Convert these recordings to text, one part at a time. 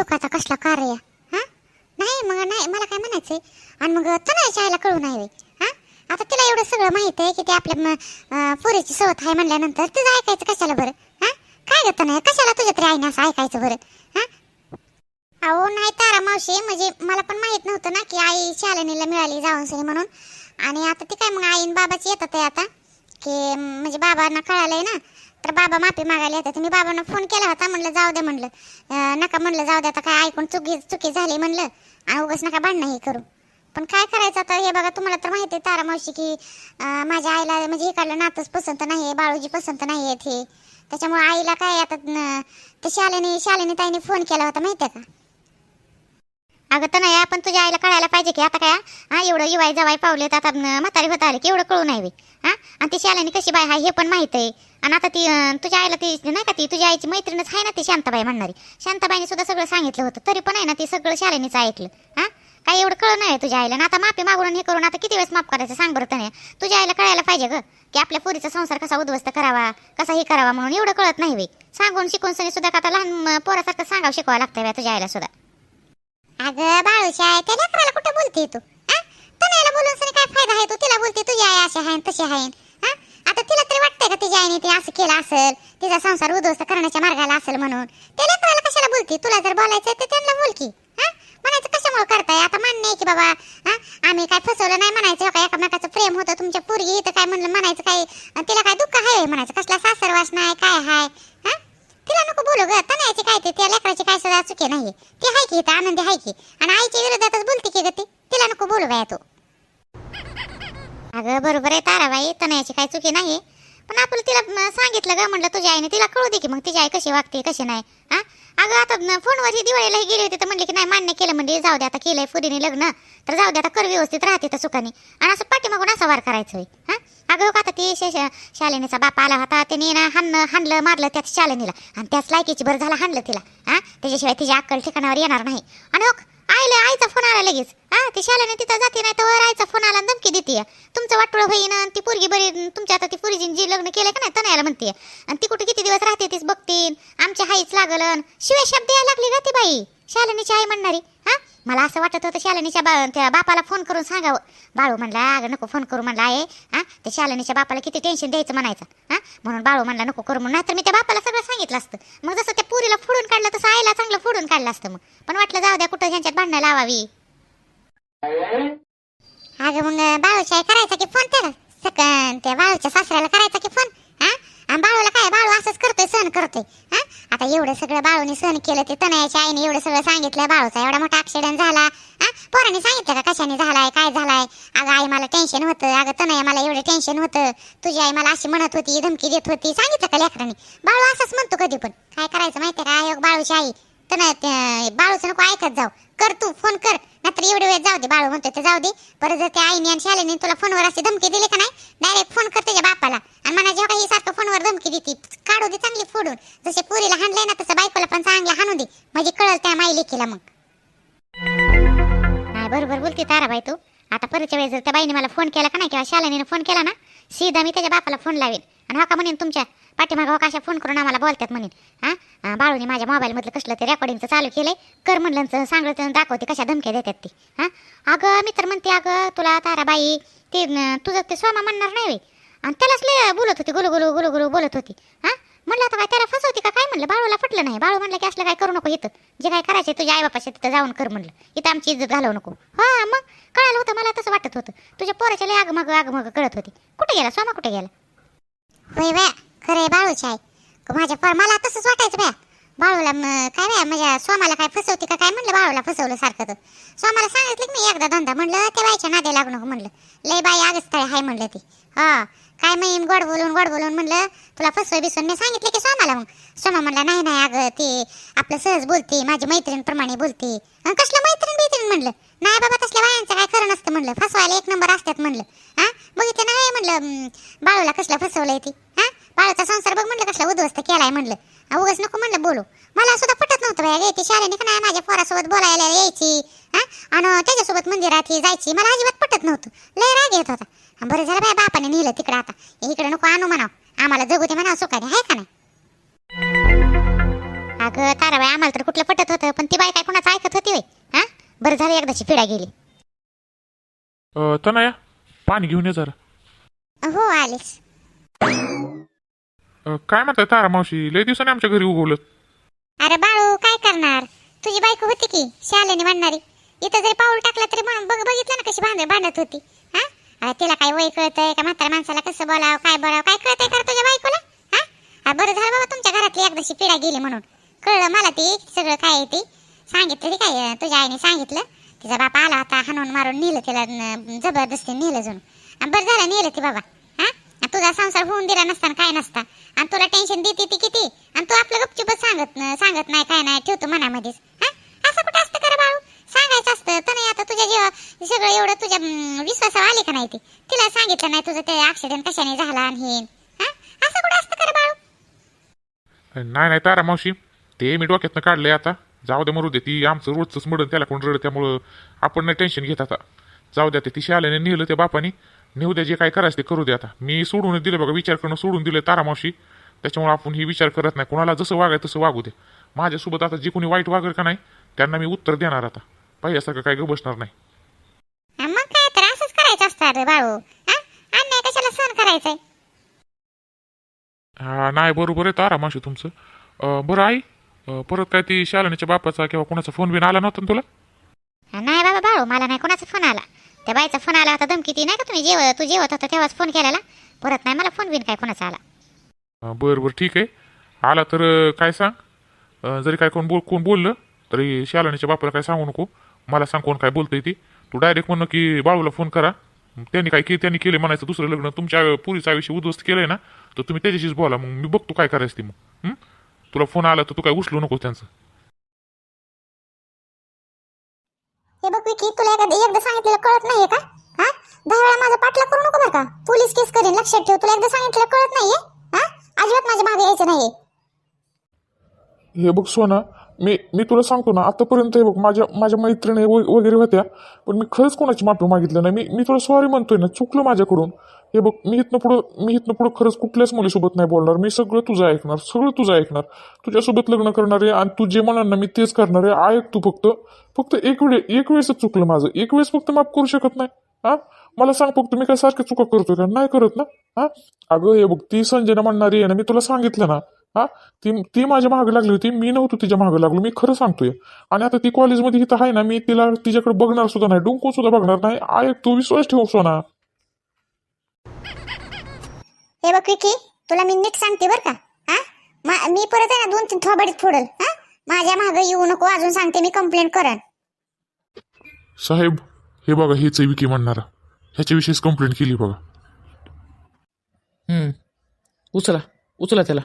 सेवकाचा कसला कार्य हा? नाही मग नाही मला काय म्हणायचंय? आणि मग तनयाच्या आईला कळू नाही हा? आता तिला एवढं सगळं माहीत आहे की ते आपल्या पोरीची सवत आहे म्हणल्यानंतर तिचं ऐकायचं कशाला बरं? हा? काय ग नाही कशाला तुझ्या तरी आईने असं ऐकायचं बरं? हा? अहो नाही तारा मावशी म्हणजे मला पण माहीत नव्हतं ना की आई शालिनीला मिळाली जाऊन सही म्हणून. आणि आता ती काय मग आईन बाबाची येतात आहे आता. की म्हणजे बाबांना कळालंय ना. तर बाबा माफी मागायला येतात. मी बाबांना फोन केला होता म्हणलं जाऊ दे म्हणलं. नका म्हणलं जाऊ दे आता काय ऐकून चुकी चुकी झाली म्हणलं. आणि उगाच नका भांडणं हे करू. पण काय करायचं आता? हे बघा तुम्हाला तर माहिती आहे तारा मावशी की माझ्या आईला म्हणजे इकडलं नातच पसंत नाही आहे बाळूजी पसंत नाही आहेत हे. त्याच्यामुळे आईला काय आता ते शालेने शालेने ताईने फोन केला होता माहिती आहे का? अगं तर नाही आपण तुझ्या आईला कळायला पाहिजे की आता काय हा? एवढं युवाय जवाय पावले तर आता म्हातारी होत आले की एवढं कळू नाही हा? आणि ती शालेने कशी बाय आहे हे पण माहीत आहे. आणि आता ती तुझ्या आईला ती नाही का ती तुझ्या आईची मैत्रीणच आहे ना ती शांताबाई म्हणणारी. शांताबाईने सुद्धा सगळं सांगितलं होतं. तरी पण आहे ना ती सगळं शाळेनेच ऐकलं. हा? काय एवढं कळलं नाही तुझ्या आईला. आणि आता माफी मागून हे करून आता किती वेळेस माफ करायचं सांग बरं तने तुझ्या आईला कळायला पाहिजे ग की आपल्या पोरीचा संसार कसा उद्ध्वस्त करावा कसा हे करावा म्हणून एवढं कळत नाही वे सांगून शिकून सनी सुद्धा का आता लहान पोरासारखं सांगावं शिकवावं लागतं तुझ्या आईला सुद्धा. अगं बाळूशी त्या लेकराला कुठं बोलते तू? तनयाला बोलून सनी काय फायदा आहे तू? तिला बोलते तुझी आई अशी आहे तशी आहे. आता तिला तरी वाटतंय का तिच्या आईने ते असं केलं असेल? तिचा संसार उद्ध्वस्त करण्याच्या मार्गाला असेल म्हणून. त्या लेकराला कशाला बोलते? तुला जर बोलायचं तर त्यांना बोल की हा? म्हणायचं कशामुळे करताय? आता मान्य आहे की बाबा आम्ही काय फसवलं नाही म्हणायचं का? एकामेकाचं प्रेम होतं तुमच्या पोरगी इथं काय म्हणलं म्हणायचं काय? तिला काय दुःख आहे? म्हणायचं कसला सासरवास नाही काय हाय? हा? तिला नको बोलू ग. तनयाची काय ते? त्या लेकराची काय सुद्धा चुके नाहीये ती हाय की इथं आनंदी हाय की. आणि आईच्या विरोधातच बोलते की ग ती? तिला नको बोलू बाया तू. अगं बरोबर आहे ताराबाई. तनयाची काही चुकी नाही पण आपण तिला सांगितलं ग म्हणलं तुझ्या आईने तिला कळू दे की मग तिची आई कशी वागते कशी नाही. हा? अगं आता फोनवर ही दिवाळीला गेली होती तर म्हणली की नाही मान्य केलं म्हणजे जाऊ दे आता केलंय फुरीने लग्न. तर जाऊ दे आता कर व्यवस्थित राहते तर सुखाने. आणि असं पाठीमागून असा वार करायचं होय हा अगं हो, आता ती शे- शालिनीचा बाप आला होता त्याने ना हाणलं हाणलं मारलं त्याच शालिनीला. आणि त्याच लायकीची बरं झाला हाणलं तिला. हा? त्याच्याशिवाय तिची अक्कल ठिकाणावर येणार नाही. आणि हो आईला आईचा फोन आला लगेच. हा ती शाळेने तिथं जाते नाही तर आईचा फोन आला धमकी देते. तुमचं वाटोळ होईन आणि ती पोरगी बरी तुमच्या आता ती पोरीची जी लग्न केलं का नाही तनयाला म्हणते. आणि ती कुठे किती दिवस राहते तीच बघतीन. आमच्या हाईच लागलन शिवाय शब्द यायला लागली का ती बाई. शालिनीची आई म्हणणारी हा? मला असं वाटत होतं शालिनीच्या बा त्या बापाला फोन करून सांगावं. बाळू म्हणला अगं नको फोन करू म्हणला आहे. हा? त्या शालिनीच्या बापाला किती टेन्शन द्यायचं म्हणायचं. हा? म्हणून बाळू म्हणला नको करू म्हणून. नाहीतर मी त्या बापाला सगळं सांगितलं असतं. मग जसं त्या पुरीला फोडून काढलं तसं आईला चांगलं फोडून काढलं असतं मग. पण वाटलं जाऊ द्या कुठं ह्यांच्यात भांडणं लावावी. अगं मग बाळूच्या आई करायचा की फोन त्याला? सकन त्या बाळूच्या सासऱ्याला करायचा की फोन हा? आणि बाळूला काय बाळू असंच करतोय सहन करतोय. एवढं सगळं बाळूने सहन केलं ते तनयाच्या आईने एवढं सगळं सांगितलं बाळूचा एवढा मोठा ऍक्सिडेंट झाला. हा? पोराने सांगितलं का कशाने झालाय काय झालाय? अगं आई मला टेन्शन होतं. अगं तनया मला एवढं टेन्शन होतं. तुझी आई मला अशी म्हणत होती धमकी देत होती. सांगितलं का लेकरांनी? बाळू असंच म्हणतो कधी पण काय करायचं माहितीये का? आयोग बाळूची आई. तनया त्या- बाळूचं नको ऐकत जाऊ. कर तू फोन कर. नाहीतर एवढे वेळ जाऊ दे बाळू म्हणतोय तर जाऊ दे. परत जर त्या आईने आणि शालेने तुला फोनवर अशी धमकी दिली का नाही डायरेक्ट फोन कर त्याच्या बापाला. आणि म्हणा जेव्हा काही सारखं फोनवर धमकी देते काढू दे चांगली फोडून. जसे पुरीला हाणलंय ना तसं बायकोला पण चांगलं हाणू दे. म्हणजे कळल त्या माई लेखीला मग. नाही बरोबर बोलते ताराबाई तू. आता परतच्या वेळेस जर त्या बाईने मला फोन केला का नाही किंवा शालेने फोन केला ना सीधा मी त्याच्या बापाला फोन लावेन. आणि हा का म्हणेन तुमच्या पाठीमागं हो कशा फोन करून आम्हाला बोलतात म्हणेन. हां? बाळूने माझ्या मोबाईलमधलं कसलं ते रेकॉर्डिंगचं चालू केलंय. कर म्हणलं सांगत दाखवते कशा धमक्या देतात ते. हां? अगं मी तर म्हणते अगं तुला ताराबाई ते तुझं ते स्वामा म्हणणार नाही आणि त्यालाच लय बोलत होती गुलू गुलू गुलू गुलू बोलत होती. हां? म्हणलं आता काय त्याला फसवती का काय म्हणलं? बाळूला फटलं नाही. बाळू म्हणलं की असलं काय करू नको इथं. जे काय करायचं तुझ्या आईबापाशी तिथं जाऊन कर म्हणलं. इथं आमची इज्जत घालवू नको. हा मग? कळालं होतं मला तसं वाटत होतं. तुझ्या पोराच्या लय आगमग आगमग कळत होती. कुठे गेला? स्वामा कुठे गेला? वय वया खरं बाळूची आई. माझ्या पर मला तसंच वाटायचं बया. बाळूला काय बया माझ्या सोमाला काय फसवते का काय म्हणलं बाळूला फसवलं सारखं तर. सोमाला सांगितलं की मी एकदा धंदा म्हणलं ते बाईच्या नादे लागू नको म्हणलं. लय बाई आगच काय हाय म्हणलं ती. हा काय मी गोड बोलून गोड बोलून म्हणलं तुला फसवय बिसवून मी सांगितलं की सोमाला मग? सोमा म्हणला नाही नाही अगं ते आपलं सहज बोलते माझी मैत्रीणप्रमाणे बोलते. कसलं मैत्रीण बित्रीण? म्हणलं. नाही बाबा तसल्या बायांचं काय खरं नसतं म्हणलं. फसवायला एक नंबर असतात म्हणलं. हा बघितलं नाही म्हणलं बाळूला कसलं फसवलंय ती? बाळूचा संसार बघ म्हणलं कसला उद्ध्वस्त केलाय म्हणलं. हा, उगाच नको म्हणलं बोलू. मला सुद्धा पटत नव्हतं बाया ती शाळेने का नाही माझ्या पोरासोबत बोलायला यायची हा? आणि त्याच्यासोबत मंदिरात ही जायची मला अजिबात पटत नव्हतं. लय राग येत होता. हा, बरं झालं बाय बापाने नेलं तिकडं आता. इकडे नको आणू म्हणाव. आम्हाला जगू ते म्हणावं सुखाने आहे का नाही? अगं ताराबाई आम्हाला तर कुठलं पटत होतं पण ती बाय काय झालं एकदाची पिढा गेली. तनया पाणी घेऊन ये जरा. हो आलेच. अ, काय म्हणताय तारा मावशी? लय दिवसाने आमच्या घरी उगवलं अरे बाळू काय करणार? तुझी बायको होती की शालेने म्हणणारी? इथं जरी पाऊल टाकला तरी म्हणून बघ बघितलं ना कशी भांड बांधत होती. हा? अरे तिला काय वय कळतंय का? म्हाताऱ्या माणसाला कसं बोलावं काय बोलावं काय कळतंय का रे तुझ्या बायकोला? हा? अरे बरं झालं बाबा तुमच्या घरातली एकदाशी पिढा गेली म्हणून. कळलं मला ती सगळं काय आहे ती? सांगितलं ती काय अं, तुझ्या आईने सांगितलं? तिचा बाप आला होता हाणून मारून नेलं तिला जबरदस्ती नेलं जणू बरं झालं नेलं ती बाबा. तुझा संसार होऊन दिला नसता काय नसता. आणि तुला टेन्शन देते ती किती? आणि तू आपलं गपचूपच सांगत सांगत नाही काय नाही ठेवतो मनामध्येच. हा? असं कुठं असतं करा बाळू? सांगायचं असतं तर नाही आता तुझ्या जेव्हा सगळं एवढं तुझ्या विश्वासावर आले का नाही ते? तिला सांगितलं नाही तुझं ते ऍक्सिडेंट कशाने झाला आणि हे. हा? असं कुठं असतं करा बाळू? नाही नाही तारा मावशी ते मी डोक्यातनं काढलंय आता. जाऊ दे मरू दे. ती आमचं रोजचंच मडन त्याला कोण रड त्यामुळं आपण नाही टेन्शन घेत आता. जाऊ द्या ते ती आल्याने नेलं त्या बापाने. नेऊ द्या जे काय करायचं ते करू दे आता. मी सोडून दिले बघा विचार करणं सोडून दिले तारा मावशी. त्याच्यामुळे आपण ही विचार करत नाही. कोणाला जसं वागाय तसं वागू दे. माझ्यासोबत आता जे कोणी वाईट वागेल का नाही त्यांना मी उत्तर देणार आता. पहिल्यासारखं काय बसणार नाही. हा, मग काय तर असंच करायचं असतं रे बाळू. अन्याय कशाला सहन करायचंय? नाही बरोबर आहे तारा मावशी तुमचं. अं, बरं आई अं, परत काय ती शालनेच्या बापाचा किंवा कोणाचा फोन बिन आला नव्हता ना तुला? नाही बाबा बाळू मला नाही कोणाचा फोन आला. त्या बाईचा फोन आला होता धमकी ती नाही का तुम्ही जेव तू जेवत होता तेव्हाच फोन केलेला? परत नाही मला फोन बिन काय कोणाचा आला? बरं बरं ठीक आहे. आला तर अं, काय सांग? अं, जरी काय कोण बोल कोण बोललं तरी शालनेच्या बापाला काय सांगू नको. मला सांग कोण काय बोलतंय ती. तू डायरेक्ट म्हणणं की बाळूला फोन करा. त्यांनी काय केलं त्यांनी केले म्हणायचं दुसरं लग्न. तुमच्या पुरीचं आयुष्य उद्ध्वस्त केलंय ना तर तुम्ही त्याच्याशीच बोला. मग मी बघतो काय करायचं ती मग. हं? तुला फोन आला तर तू काय उचलू नको त्यांचं. हे बघ विकी तुला एकदा एकदा सांगितलेलं कळत नाहीये का? हा? दहा वेळा माझा पाठला करू नको बरं का? पोलीस केस करीन लक्षात ठेव. तुला एकदा सांगितलेलं कळत नाहीये? हा? अजिबात माझ्या मागे यायचं नाहीये. हे बघ सोना मी मी तुला सांगतो ना आतापर्यंत हे बघ माझ्या माझ्या मैत्रिणी व- वगैरे होत्या पण मी खरंच कोणाची माफी मागितलं नाही. मी मी तुला सॉरी म्हणतोय ना चुकलं माझ्याकडून. हे बघ मी इथनं पुढं मी इथनं पुढं खरंच कुठल्याच मुलीसोबत नाही बोलणार. मी सगळं तुझं ऐकणार सगळं तुझं ऐकणार. तुझ्यासोबत लग्न करणार आहे आणि तू जे म्हणाल ना मी तेच करणार आहे. ऐक तू फक्त फक्त एक वेळे एक वेळेसच चुकलं माझं. एक वेळेस फक्त माफ करू शकत नाही. हा? मला सांग फक्त मी काय सारख्या चुका करतोय का? नाही करत ना? हा? अगं हे बघ ती संजना म्हणणारी आहे ना मी तुला सांगितलं ना हा? ती ती माझ्या मागे लागली होती मी नव्हतो तिच्यामागे लागलो मी खरं सांगतोय. आणि आता ती कॉलेजमध्ये इथं आहे ना मी तिला तिच्याकडे बघणार सुद्धा नाही डुंकून सुद्धा बघणार नाही. आय तू विश्वास ठेव सोना. हे बघ विकी तुला मी नीट सांगते बरं का हा? मा- मी परत आहे ना दोन तीन थोबाडीत फोडल हा? माझ्या मागे येऊ नको अजून सांगते मी कंप्लेंट करन. साहेब हे बघा हेच आहे विकी म्हणणारा. ह्याच्याविषयीच कंप्लेंट केली बघा. हम्म. उचला उचला त्याला.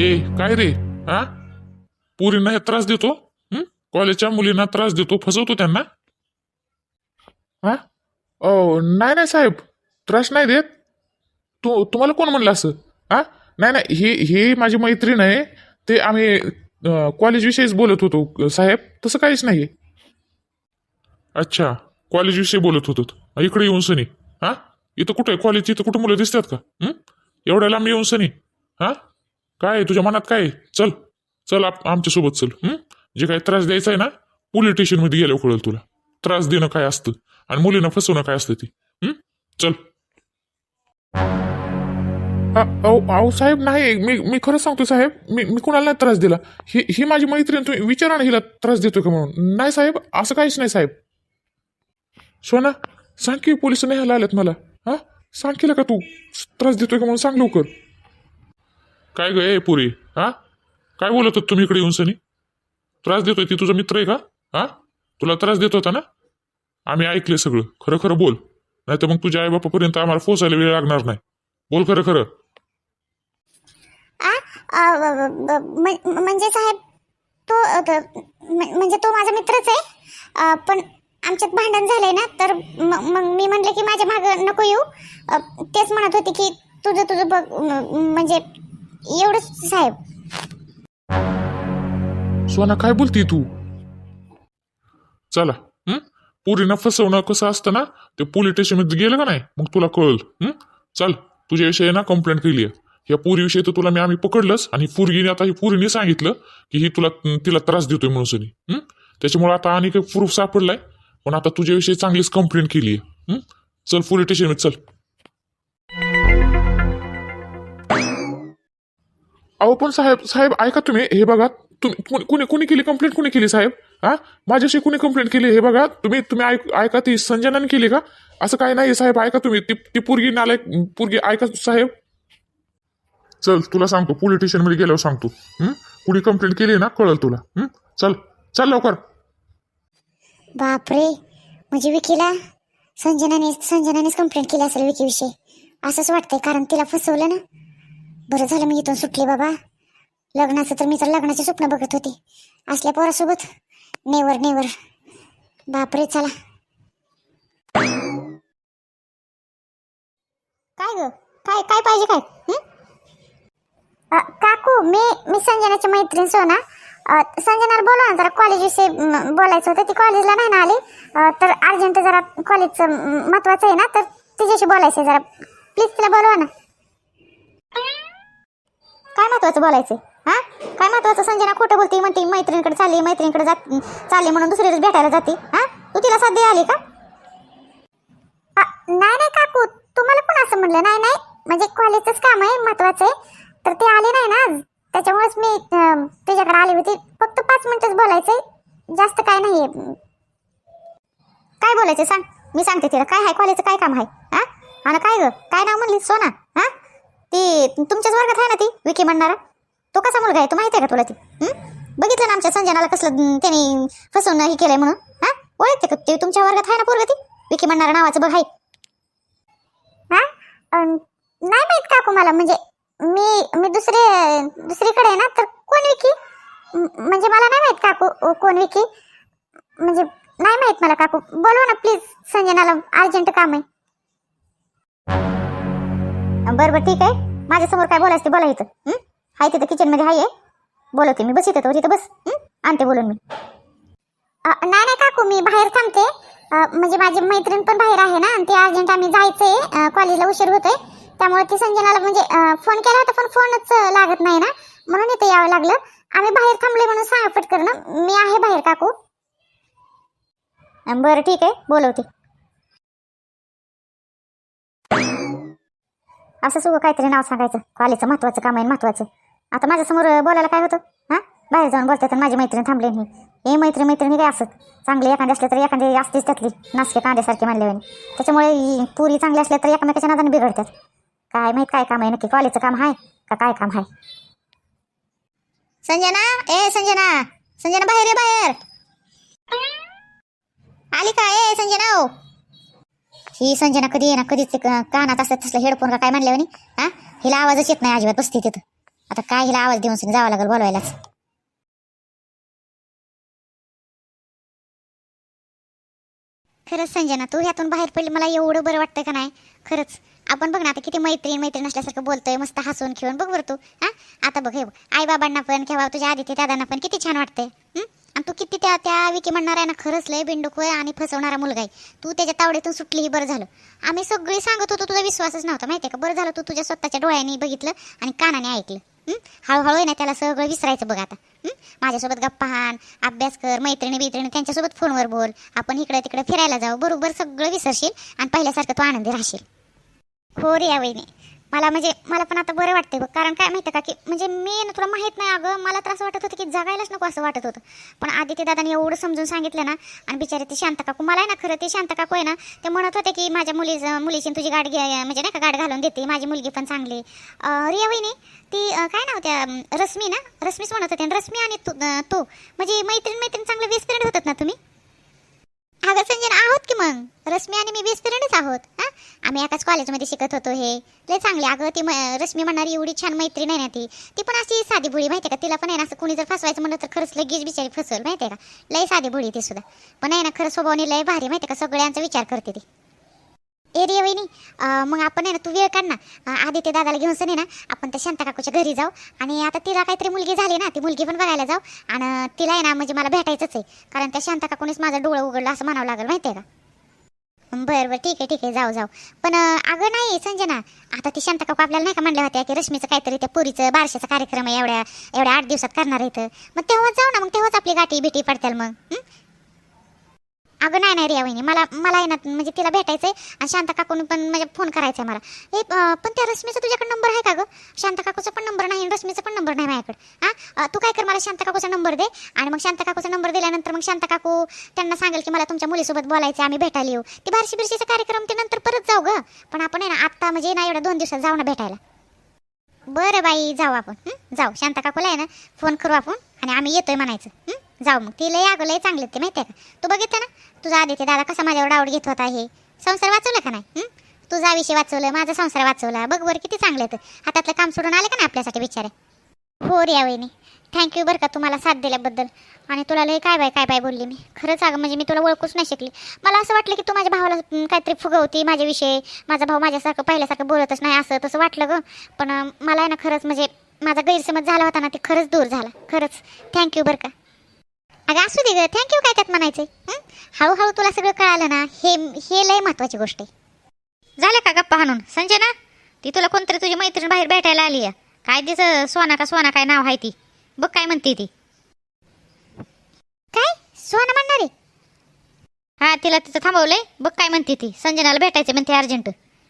ए काय रे? हा? पुरींना त्रास देतो? कॉलेजच्या मुलींना त्रास देतो फसवतो त्यांना? हा? ओ नाही नाही साहेब. त्रास नाही देत. तू तुम्हाला कोण म्हणलं असं? हा? नाही नाही हे हे माझी मैत्रीण आहे. ते आम्ही कॉलेजविषयीच बोलत होतो साहेब. तसं काहीच नाही. अच्छा कॉलेजविषयी बोलत होतो. इकडे येऊन सनी. हा? इथं कुठे कॉलेज इथं कुठं मुलं दिसतात का? एवढ्या लांब येऊन सनी. हा? काय आहे तुझ्या मनात काय? आहे? चल चल आप आमच्यासोबत चल हं? जे काही त्रास द्यायचा आहे ना पोलीस स्टेशनमध्ये गेल्यावर कळेल तुला. त्रास देणं काय असतं? आणि मुलींना फसवणं काय असतं ती? हं? चल. अहो अहो, साहेब नाही मी मी खरं सांगतो साहेब मी मी कुणाला नाही त्रास दिला? ही ही माझी मैत्रीण तुम्ही विचारा ना हिला त्रास देतो का म्हणून? नाही साहेब असं काहीच नाही साहेब. सोना सांग की पोलीस न्यायला आल्यात मला हा? सांग केलं का तू? त्रास देतोय का म्हणून सांग लवकर. काय ग ए पुरी? हा? काय बोलत होत तुम्ही इकडे येऊन सनी? त्रास देतोय ती तुझा मित्र आहे का? हा? तुला त्रास देत होता ना? आम्ही ऐकले सगळं. खरं खरं बोल. नाही तर मग तुझ्या आईबापापर्यंत आम्हाला पोचायला वेळ लागणार नाही. बोल खरं खरं. म्हणजे साहेब तो म्हणजे तो माझा मित्रच आहे. पण आमच्यात भांडण झालंय ना तर मग मी म्हणले की माझ्या मागं नको येऊ. तेच म्हणत होते की तुझं तुझं बघ म्हणजे एवढंच साहेब. सोना काय बोलती तू? चला. हं? पुरीनं फसवणं कसं असतं ना ते पोलीस स्टेशनमध्ये गेलं का नाही मग तुला कळल. हं? चल तुझ्याविषयी ना कंप्लेंट केली आहे. या पुरीविषयी तर तुला मी आम्ही पकडलंच आणि पुरगीने आता ही पुरीने सांगितलं की ही तुला तिला त्रास देतोय म्हणून सनी. हं? त्याच्यामुळे आता आणि काही प्रूफ सापडलाय पण आता तुझ्याविषयी चांगलीच कंप्लेंट केली आहे. चल पोलीस स्टेशन चल. अहो पण साहेब साहेब ऐका तुम्ही हे बघा तुम्ही कुणी- कुणी केली कंप्लेंट कुणी केली साहेब? हा? माझ्याशी कुणी कंप्लेंट केली हे बघा तुम्ही तुम्ही ऐक ऐका ती संजनाने केली का? असं काही नाही साहेब ऐका तुम्ही ती ती पोरगी नालायक पोरगी ऐका साहेब. चल तुला सांगतो पोलीस स्टेशनमध्ये गेल्यावर सांगतो. कुणी कंप्लेंट केली ना कळल तुला. चल चल लवकर. बापरे म्हणजे विकीला संजनाने संजनानेच कंप्लेंट केली असेल विकीविषयी. असंच वाटतंय कारण तिला फसवलं ना. बरं झालं मी इथून सुटली बाबा. लग्नाचं तर मी तर लग्नाचे स्वप्न बघत होते. असल्या पोरासोबत. Never never. बापरे चला. काय ग? काय काय पाहिजे काय? हं? अ, काकू मी मी संजनाची मैत्रीण सोना. अ, संजनाला बोला ना जरा कॉलेज विषयी म, बोलायचं होतं. ती कॉलेजला नाही ना आली? अ, तर अर्जंट जरा कॉलेजचं महत्वाचं आहे ना? तर तिच्याशी बोलायचं आहे जरा. प्लीज तिला बोलवा ना. काय महत्वाचं बोलायचं? हा? काय महत्वाचं? संजना खोटं बोलते म्हणते मैत्रिणीकडे चालली मैत्रिणीकडे जात चालली म्हणून दुसरीकडे भेटायला जाते. हा? तू तिला साथ द्यायला आली का? नाही नाही काकू. तुम्हाला पण असं म्हणलं. नाही नाही. म्हणजे कॉलेजचंच काम आहे महत्वाचं आहे. तर ते आले नाही ना त्याच्यामुळेच मी तुझ्याकडे आली होती. फक्त पाच मिनिटच बोलायचंय. जास्त काय नाहीये. काय बोलायचं सांग? मी सांगते तिला. काय आहे कॉलेजचं काय काम आहे हा? आणि काय ग? काय नाव म्हणली सोना? हा? ती तुमच्याच वर्गात आहे ना ती विकी म्हणणारा तो कसा मुलगा आहे? तो माहिती आहे का तुला ती? बघितलं ना आमच्या संजनाला कसलं त्याने फसवून हे केलंय म्हणून. हा? ओळखते का? ते तुमच्या वर्गात आहे ना पोरग ती? विकी म्हणणारा नावाचं बघ आहे नाही माहीत काकू मला म्हणजे मी मी दुसरे दुसरीकडे आहे ना तर कोण विकी? म्हणजे मला नाही माहीत काकू कोण विकी? म्हणजे नाही माहीत मला काकू. बोलवा ना प्लीज संजनाला अर्जंट काम आहे. बरं बरं ठीक आहे. माझ्यासमोर काय बोलायचं ते बोला इथं. हाय तिथं किचनमध्ये हाय बोलवते मी. बस इथं तिथं बस. आणते बोलून मी. नाही नाही काकू मी बाहेर थांबते. म्हणजे माझी मैत्रीण पण बाहेर आहे ना आणि ते अर्जंट आम्ही जायचंय. कॉलेजला उशीर होतोय. त्यामुळे ती संजनाला म्हणजे फोन केला होता पण फोनच लागत नाही ना. म्हणून इथे यावं लागलं. आम्ही बाहेर थांबले म्हणून सांगा पटकन मी आहे बाहेर काकू. बरं ठीक आहे. बोलवते. असं सुगं काहीतरी नाव सांगायचं. कॉलेजचं महत्वाचं काम आहे महत्वाचं. आता माझ्यासमोर बोलायला काय होतं? हां? बाहेर जाऊन बोलतात तर माझी मैत्रीण थांबले नाही. हे मैत्री मैत्रिणी काय असत? चांगले एखादे असले तर एखादी असतेच त्यातली. नासके कांद्यासारखे मानल्याने त्याच्यामुळे पुरी चांगली असल्या तर एकमेकाच्या नादाने बिघडतात. काय माहीत काय काम आहे? नक्की कॉलेजचं काम आहे का काय काम आहे? संजना? ए संजना. संजना बाहेर ये बाहेर. आली का? ए संजना ही संजना कधी येणार? कधीच कानात असतात हेडफोन का काय म्हणले म्हणे? हा? हिला आवाजच येत नाही अजिबात बसते तिथं. आता काय हिला आवाज देऊन जावं लागेल बोलवायलाच. खरंच संजना तू ह्यातून बाहेर पडली मला एवढं बरं वाटतं का नाही? खरंच. आपण बघ ना आता किती मैत्रीण मैत्रीण असल्यासारखं बोलतोय मस्त हसून खेळून. बघ बरं तू हा? आता बघ हे आई बाबांना पण किंवा तुझ्या आदित्य दादांना पण किती छान वाटतंय आणि तू किती त्या त्या विकी म्हणणार आहे ना खरंच लय बिंडूक होय आणि फसवणारा मुलगा आहे. तू त्याच्या तावडीतून सुटलीही बरं झालं. आम्ही सगळी सांगत होतो तुझा विश्वासच नव्हता माहितीये का? बरं झालं तू तुझ्या स्वतःच्या डोळ्यांनी बघितलं आणि कानाने ऐकलं. हळूहळू आहे ना त्याला सगळं विसरायचं बघ आता. माझ्यासोबत गप्पा हान अभ्यास कर मैत्रिणी मैत्रिणी त्यांच्यासोबत फोनवर बोल. आपण इकडे तिकडे फिरायला जाऊ. बरोबर सगळं विसरशील आणि पहिल्यासारखं तू आनंदी राहशील. हो रे या वहिनी. मला म्हणजे मला पण आता बरं वाटतंय बघ. कारण काय माहिती का की म्हणजे मी ना तुला माहीत नाही अगं मला तर असं वाटत होतं की जगायलाच नको असं वाटत होतं. पण आदित्य दादाने एवढं समजून सांगितलं ना आणि बिचारे ते शांत काकू मला आहे ना खरं ते शांत काकू आहे ना ते म्हणत होते की माझ्या मुली मुलीची तुझी गाठ घ्या म्हणजे नाही का गाठ घालून देते माझी मुलगी पण चांगली रिया वहिनी ती काय नाव त्या रश्मी ना रश्मीच म्हणत होते आणि रश्मी आणि तू तू म्हणजे मैत्रीण मैत्रीण चांगले बेस्ट फ्रेंड होतात ना तुम्ही? अगं संजना आहोत की मग? रश्मी आणि मी बेस्ट फ्रेंडच आहोत. हा? आम्ही एकाच कॉलेजमध्ये शिकत होतो हे. लय चांगली. अगं ती रश्मी म्हणणारी एवढी छान मैत्रीण आहे ना ती. ती पण अशी साधी भुळी माहिती का? तिला पण आहे ना असं कुणी जर फसवायचं म्हणलं तर खरंच लगेच बिचारी फसवल माहिती आहे का? लय साधी भुळी ती सुद्धा. पण आहे ना खरं स्वभावाने लय भारी माहिती का? सगळ्यांचा विचार करते ती. एरिया वहिनी मग आपण आहे ना तू वेळ काढ ना. आदित्य दादाला घेऊन सनी ना आपण त्या शांता काकूच्या घरी जाऊ. आणि आता तिला काहीतरी मुलगी झाली ना ती मुलगी पण बघायला जाऊ. आणि तिला आहे ना म्हणजे मला भेटायचंच आहे. कारण त्या शांता काकूनेच माझं डोळं उघडलं असं म्हणावं लागेल माहिती आहे का? बरं बरं ठीक आहे ठीक आहे जाऊ जाऊ पण अगं नाही संजना आता ती शांता काकू आपल्याला नाही का म्हणल्या होत्या की रश्मीचं काहीतरी त्या पुरीचं बारशाचा कार्यक्रम आहे एवढ्या एवढ्या आठ दिवसात करणार आहे इथं. मग तेव्हाच जाऊ ना मग तेव्हाच आपली गाठी भेटी पडतील मग अगं नाही नाही रिया वहिनी मला मला आहे ना म्हणजे तिला भेटायचंय आणि शांता काकून पण म्हणजे फोन करायचा आहे मला. हे पण त्या रश्मीचा तुझ्याकडे नंबर आहे का गं? शांता काकूचा पण नंबर नाही रश्मीचा पण नंबर नाही माझ्याकडे. हां? तू काय कर मला शांता काकूचा नंबर दे आणि मग शांता काकूचा नंबर दिल्यानंतर मग शांता काकू त्यांना सांगेल की मला तुमच्या मुलीसोबत बोलायचं आम्ही भेटायला येऊ. ती बारशी बिरशीचा कार्यक्रम ते नंतर परत जाऊ गं. पण आपण आहे ना आत्ता म्हणजे ना एवढ्या दोन दिवसात जाऊ ना भेटायला. बरं बाई जाऊ आपण. जाऊ. शांता काकूला आहे ना फोन करू आपण आणि आम्ही येतोय म्हणायचं. जाऊ मग ती लय अगं लय चांगले ते माहिती आहे का? तू बघितलं ना? तुझा आदित्य दादा कसा माझ्यावर डावड घेत होता हे? संसार वाचवला का नाही? तुझा विषय वाचवलं माझा संसार वाचवला. बघ बरं किती चांगले आहेत हातातलं काम सोडून आले का ना आपल्यासाठी बिचारे? हो रे वहिनी थँक्यू बरं का तुम्हाला साथ दिल्याबद्दल. आणि तुला लय काय बाय काय बाय बोलली मी? खरंच अगं म्हणजे मी तुला ओळखूच नाही शिकली. मला असं वाटलं की तू माझ्या भावाला काहीतरी फुगवती माझ्याविषयी माझा भाऊ माझ्यासारखं पहिल्यासारखं बोलतच नाही असं तसं वाटलं गं. पण मला आहे ना खरंच म्हणजे माझा गैरसमज झाला होता ना ते खरंच दूर झाला. खरंच. थँक्यू बरं का. अगं असू दे ग. थँक्यू काय त्यात म्हणायचं हं? हळूहळू तुला सगळं कळालं ना हे हे लय महत्वाची गोष्ट आहे. झालं का गप्पा हाणून? संजय ना? ती तुला कोणतरी तुझी मैत्रीण बाहेर भेटायला आली आहे. काय तिचं सोना का सोना काय नाव आहे ती? बघ काय म्हणते ती. काय? सोना म्हणणारी? हा तिला तिथं थांबवलंय. बघ काय म्हणते ती. संजनाला भेटायचं म्हणते अर्जंट.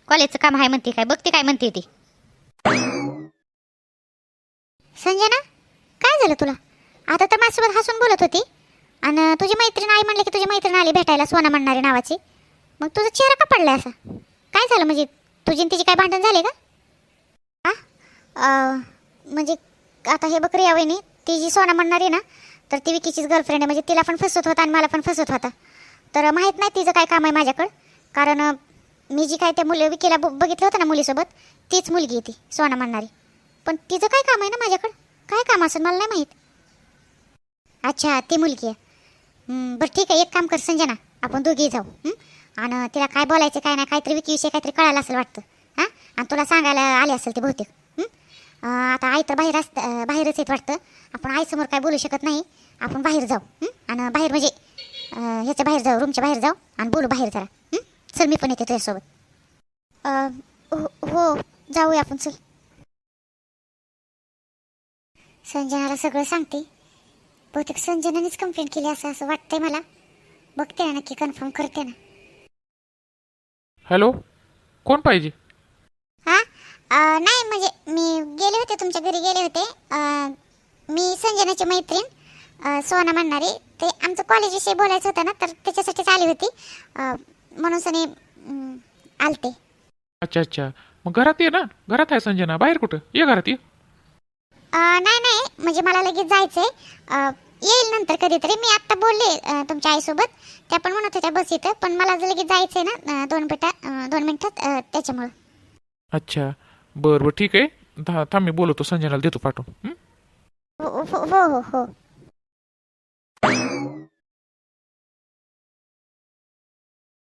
कॉलेजचं काम आहे म्हणते काय? बघते काय म्हणते ती. संजना काय झालं तुला? आता तर माझ्यासोबत हसून बोलत होती. आणि तुझी मैत्रीण आई म्हणले की तुझी मैत्रीण आली भेटायला सोना म्हणणारी नावाची. मग तुझा चेहरा का पडला असा? काय झालं म्हणजे? तुझी तिची काय भांडण झाले का? हा म्हणजे आता हे बकरी रिया नाही ती जी सोना म्हणणारी ना तर ती विकीचीच गर्लफ्रेंड आहे. म्हणजे तिला पण फसवत होता आणि मला पण फसवत होता. तर माहीत नाही तिचं काय काम आहे माझ्याकडं. कारण मी जी काय त्या मुली विकीला ब- बघितलं होतं ना मुलीसोबत तीच मुलगी आहे ती सोना म्हणणारी. पण तिचं काय काम आहे ना माझ्याकडं? काय काम असेल मला नाही माहीत. अच्छा ती मुलगी आहे. बरं ठीक आहे एक काम कर संजना आपण दोघी जाऊ आणि तिला काय बोलायचं काय नाही काहीतरी विकीविषयी काहीतरी कळायला असेल वाटतं हां? आणि तुला सांगायला आले असेल ते बहुतेक आता आई तर बाहेर असत बाहेरच येत वाटतं आपण आईसमोर काय बोलू शकत नाही आपण बाहेर जाऊ आणि बाहेर म्हणजे ह्याच्या बाहेर जाऊ रूमच्या बाहेर जाऊ आणि बोलू बाहेर जरा चल मी पण येते तुझ्यासोबत. हो हो जाऊया आपण चल. संजनाला सगळं सांगते. बहुतेक संजनानेच कंप्लेंट केली असं असं वाटतंय मला. बघते ना नक्की कन्फर्म करते ना. हॅलो कोण पाहिजे? हा? अं, नाही म्हणजे मी गेले होते तुमच्या घरी गेले होते. अं, मी संजनाची मैत्रीण अं, सोना म्हणणारी. ते आमचं कॉलेजविषयी बोलायचं होतं ना तर त्याच्यासाठीच आली होती. अं, म्हणून सनी अं, आलते. अच्छा अच्छा. मग घरात ये ना. घरात आहे संजना. बाहेर कुठं? ये घरात ये. नाही नाही. म्हणजे मला लगेच जायचंय. येईल नंतर कधीतरी. मी आत्ता बोलले तुमच्या आईसोबत. त्या पण म्हणत होत्या बस इथं. पण मला जर लगेच जायचंय ना दोन अं, दोन मिनिटात त्याच्यामुळं. अच्छा. बरं बरं. ठीक आहे. धा थांब मी बोलवतो. संजनाला देतो पाठवून हो हो हो हो.